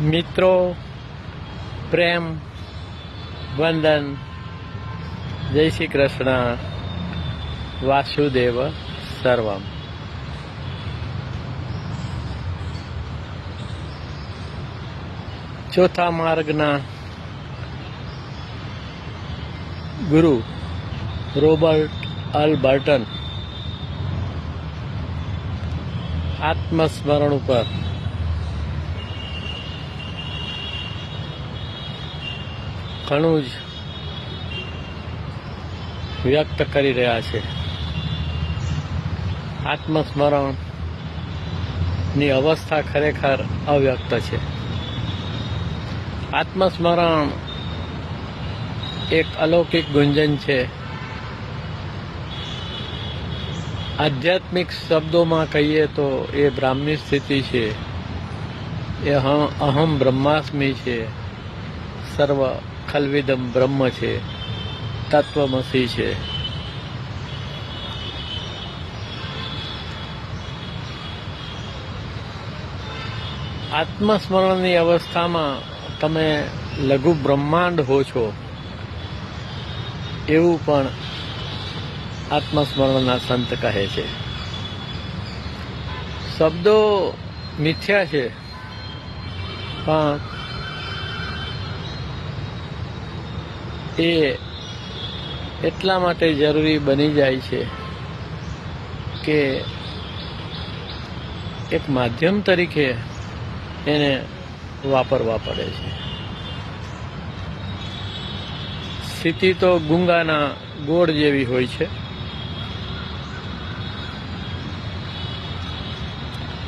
મિત્રો, પ્રેમ, વંદન. જય શ્રી કૃષ્ણ. વાસુદેવ સર્વમ. ચોથા માર્ગના ગુરુ રોબર્ટ અલ બર્ટન આત્મસ્મરણ ઉપર ઘણું જ વ્યક્ત કરી રહ્યા છે. આત્મસ્મરણની અવસ્થા ખરેખર અવ્યક્ત છે. આત્મસ્મરણ એક અલૌકિક ગુંજન છે. આધ્યાત્મિક શબ્દોમાં કહીએ તો એ બ્રાહ્મણી સ્થિતિ છે. એ અહં- અહમ બ્રહ્માસ્મી છે. સર્વ ખલવિદમ બ્રહ્મ છે, તત્વમસી છે. આત્મસ્મરણની અવસ્થામાં તમે લઘુ બ્રહ્માંડ હો છો, એવું પણ આત્મસ્મરણના સંત કહે છે. શબ્દો મિથ્યા છે, પણ એ એટલા માટે જરૂરી બની જાય છે કે એક માધ્યમ તરીકે એને વાપરવા પડે છે. સ્થિતિ તો ગુંગાના ગોળ જેવી હોય છે.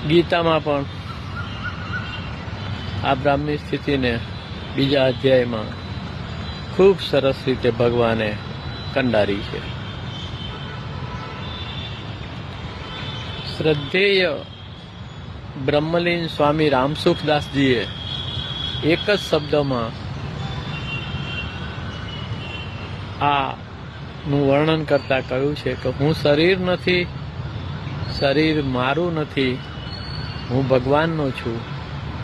ગીતામાં પણ આ બ્રાહ્મણી સ્થિતિને બીજા અધ્યાયમાં ખૂબ સરસ રીતે ભગવાને કંડારી છે. શ્રદ્ધેય બ્રહ્મલીન સ્વામી રામસુખદાસજીએ એક જ શબ્દમાં આ નું વર્ણન કરતા કહ્યું છે કે, હું શરીર નથી, શરીર મારું નથી, હું ભગવાનનો છું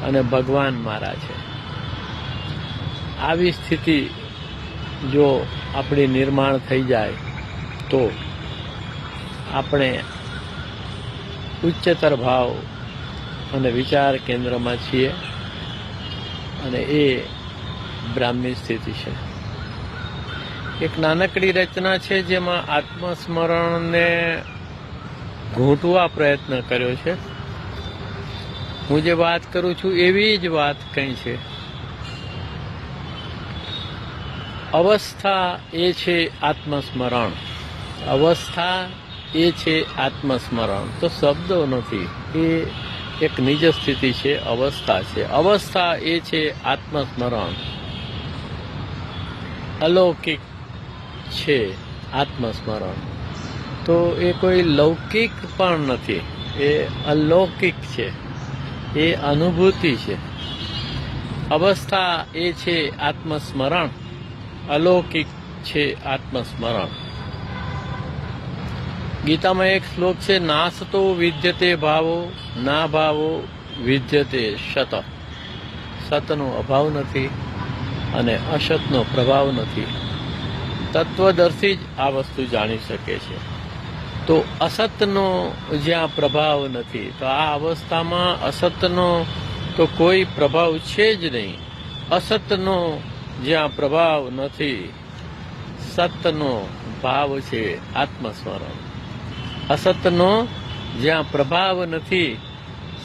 અને ભગવાન મારા છે. આવી સ્થિતિ જો આપણી નિર્માણ થઈ જાય તો આપણે ઉચ્ચતર ભાવ અને વિચાર કેન્દ્રમાં છીએ અને એ બ્રાહ્મી સ્થિતિ છે. એક નાનકડી રચના છે જેમાં આત્મસ્મરણને ઘૂંટવા પ્રયત્ન કર્યો છે. હું જે વાત કરું છું એવી જ વાત કંઈ છે. અવસ્થા એ છે આત્મસ્મરણ. અવસ્થા એ છે આત્મસ્મરણ. તો શબ્દો નથી. એ એક નિજ સ્થિતિ છે, અવસ્થા છે. અવસ્થા એ છે આત્મસ્મરણ. અલૌકિક છે આત્મસ્મરણ. તો એ કોઈ લૌકિક પણ નથી. એ અલૌકિક છે. એ અનુભૂતિ છે. અવસ્થા એ છે આત્મસ્મરણ. અલૌકિક છે આત્મસ્મરણ. ગીતામાં એક શ્લોક છે નાશ તો વિદ્યતે ભાવો, ના ભાવો વિદ્યતે શત. સતનો અભાવ નથી અને અસતનો પ્રભાવ નથી. તત્વદર્શી જ આ વસ્તુ જાણી શકે છે. તો અસતનો જ્યાં પ્રભાવ નથી, તો આ અવસ્થામાં અસતનો તો કોઈ પ્રભાવ છે જ નહીં. અસતનો જ્યાં પ્રભાવ નથી, સતનો ભાવ છે આત્મસ્મરણ. અસતનો, જ્યાં પ્રભાવ નથી,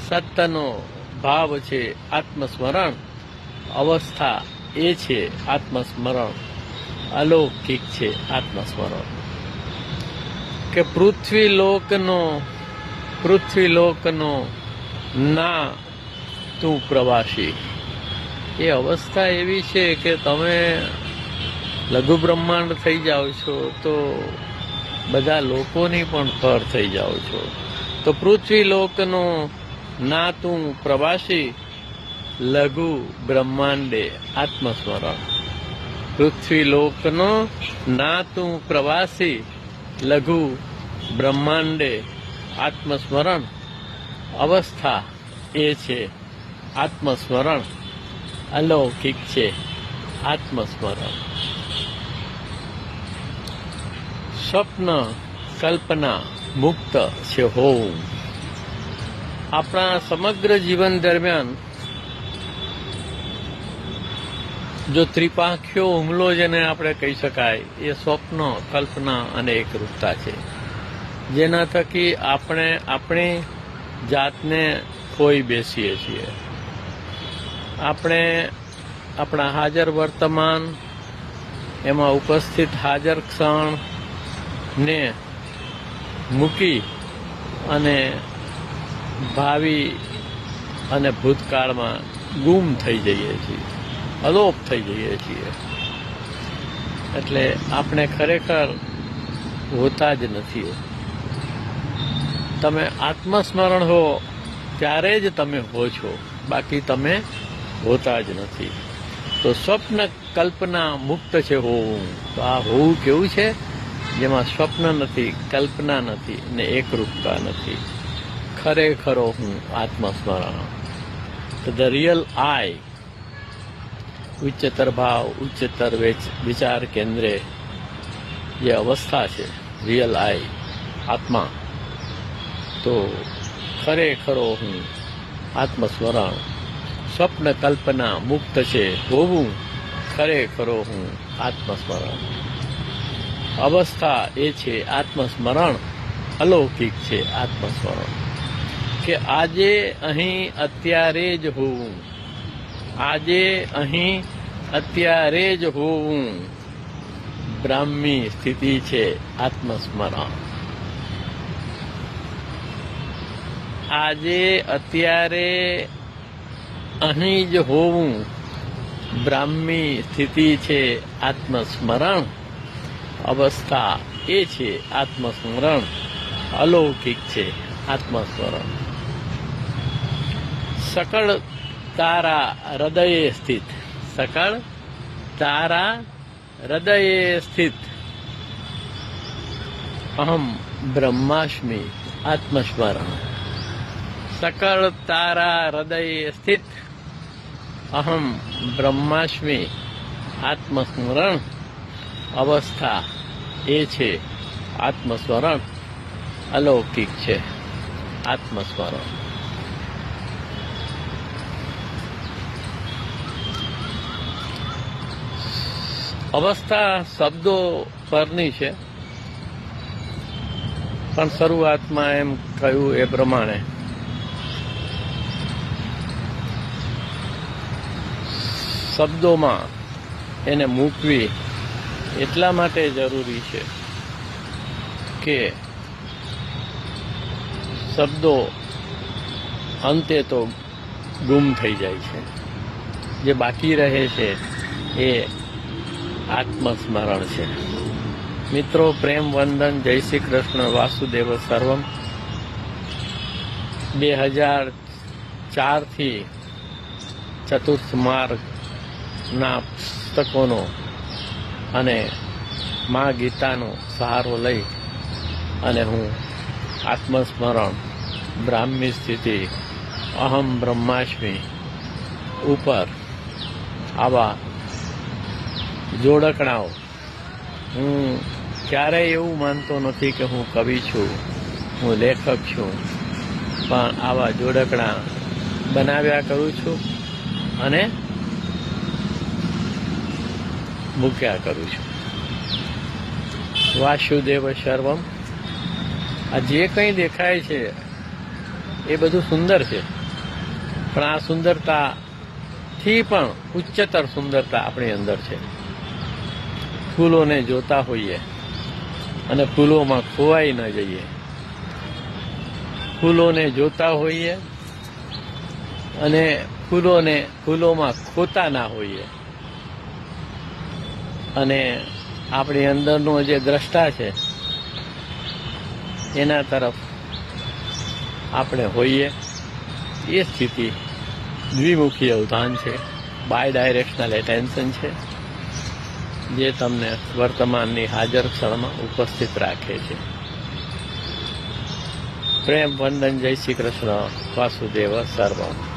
સતનો ભાવ છે આત્મસ્મરણ. અવસ્થા એ છે આત્મસ્મરણ. અલૌકિક છે આત્મસ્મરણ. કે પૃથ્વી લોકનો પૃથ્વી લોકનો ના તું પ્રવાસી. એ અવસ્થા એવી છે કે તમે લઘુ બ્રહ્માંડ થઈ જાઓ છો, તો બધા લોકોની પણ પર થઈ જાઓ છો. તો પૃથ્વી લોકનો ના તું પ્રવાસી લઘુ બ્રહ્માંડે આત્મસ્મરણ. પૃથ્વી લોકનો ના તું પ્રવાસી લઘુ બ્રહ્માંડે આત્મસ્મરણ. અવસ્થા એ છે આત્મસ્મરણ. અલૌકિક છે આત્મસ્મરણ સ્વપ્ન કલ્પના મુક્ત છે હોવું આપણા સમગ્ર જીવન દરમિયાન જો ત્રિપાંખ્યો હુમલો જેને આપણે કહી શકાય એ સ્વપ્ન કલ્પના અને એકરૂપતા છે જેના થકી આપણે આપણી જાતને ખોઈ બેસીએ છીએ આપણે આપણા હાજર વર્તમાન, એમાં ઉપસ્થિત હાજર ક્ષણને મૂકી અને ભાવિ અને ભૂતકાળમાં ગુમ થઈ જઈએ છીએ, અલોપ થઈ જઈએ છીએ. એટલે આપણે ખરેખર હોતા જ નથી. તમે આત્મસ્મરણ હો, ત્યારે જ તમે હો છો. બાકી તમે હોતા જ નથી. તો સ્વપ્ન કલ્પના મુક્ત છે હોવું તો આ હોવું કેવું છે? જેમાં સ્વપ્ન નથી, કલ્પના નથી ને એકરૂપતા નથી. ખરેખરો હું આત્મસ્મરણ. તો ધ રિયલ આઈ, ઉચ્ચતર ભાવ, ઉચ્ચતર વેચ- વિચાર કેન્દ્રે જે અવસ્થા છે, રિયલ આઈ, આત્મા. તો ખરેખરો હું આત્મસ્મરણ. સ્વપ્ન કલ્પના મુક્ત છે હોવું ખરેખરો હું આત્મસ્મરણ. અવસ્થા એ છે આત્મસ્મરણ, અલૌકિક છે આત્મસ્મરણ. કે આજે અહીં અત્યારે જ હોવું, આજે અહીં અત્યારે જ હોવું, બ્રાહ્મી સ્થિતિ છે આત્મસ્મરણ. આજે, અત્યારે અહીં જ હોવું બ્રાહ્મી સ્થિતિ છે આત્મસ્મરણ. અવસ્થા એ છે આત્મસ્મરણ. અલૌકિક છે આત્મસ્મરણ. સકળ તારા હૃદયે સ્થિત. સકળ તારા હૃદયે સ્થિત. અહમ બ્રહ્માસ્મિ આત્મસ્મરણ. સકળ તારા હૃદયે સ્થિત. અહમ બ્રહ્માસ્મિ આત્મસ્મરણ અવસ્થા એ છે આત્મસ્મરણ અલૌકિક છે આત્મસ્મરણ અવસ્થા શબ્દો પરની છે, પણ શરૂઆતમાં એમ કહ્યું એ પ્રમાણે શબ્દોમાં એને મૂકવી એટલા માટે જરૂરી છે કે શબ્દો અંતે તો ગુમ થઈ જાય છે. જે બાકી રહે છે એ આત્મસ્મરણ છે. મિત્રો, પ્રેમ, વંદન, જય શ્રી કૃષ્ણ, વાસુદેવ સર્વમ. બે હજાર ચારથી ચતુર્થ માર્ગના પુસ્તકોનો અને મા ગીતાનો સહારો લઈ અને હું આત્મસ્મરણ બ્રાહ્મી સ્થિતિ અહમ બ્રહ્માસ્મિ ઉપર આવા જોડકણાઓ. હું ક્યારેય એવું માનતો નથી કે હું કવિ છું, હું લેખક છું, પણ આવા જોડકણા બનાવ્યા કરું છું અને મૂક્યા કરું છું. વાસુદેવ સર્વમ આ જે કંઈ દેખાય છે, એ બધું સુંદર છે. પણ આ સુંદરતાથી પણ ઉચ્ચતર સુંદરતા આપણી અંદર છે. ફૂલોને જોતા હોઈએ અને ફૂલોમાં ખોવાઈ ન જઈએ. ફૂલોને જોતા હોઈએ અને ફૂલોને ફૂલોમાં ખોતા ના હોઈએ. અને આપણી અંદરનો જે દ્રષ્ટા છે, એના તરફ આપણે હોઈએ. એ સ્થિતિ દ્વિમુખી અવધાન છે બાય ડાયરેક્શનલ એટેન્શન છે, જે તમને વર્તમાનની હાજર ક્ષણમાં ઉપસ્થિત રાખે છે. પ્રેમ વંદન જય શ્રી કૃષ્ણ, વાસુદેવ સર્વમ.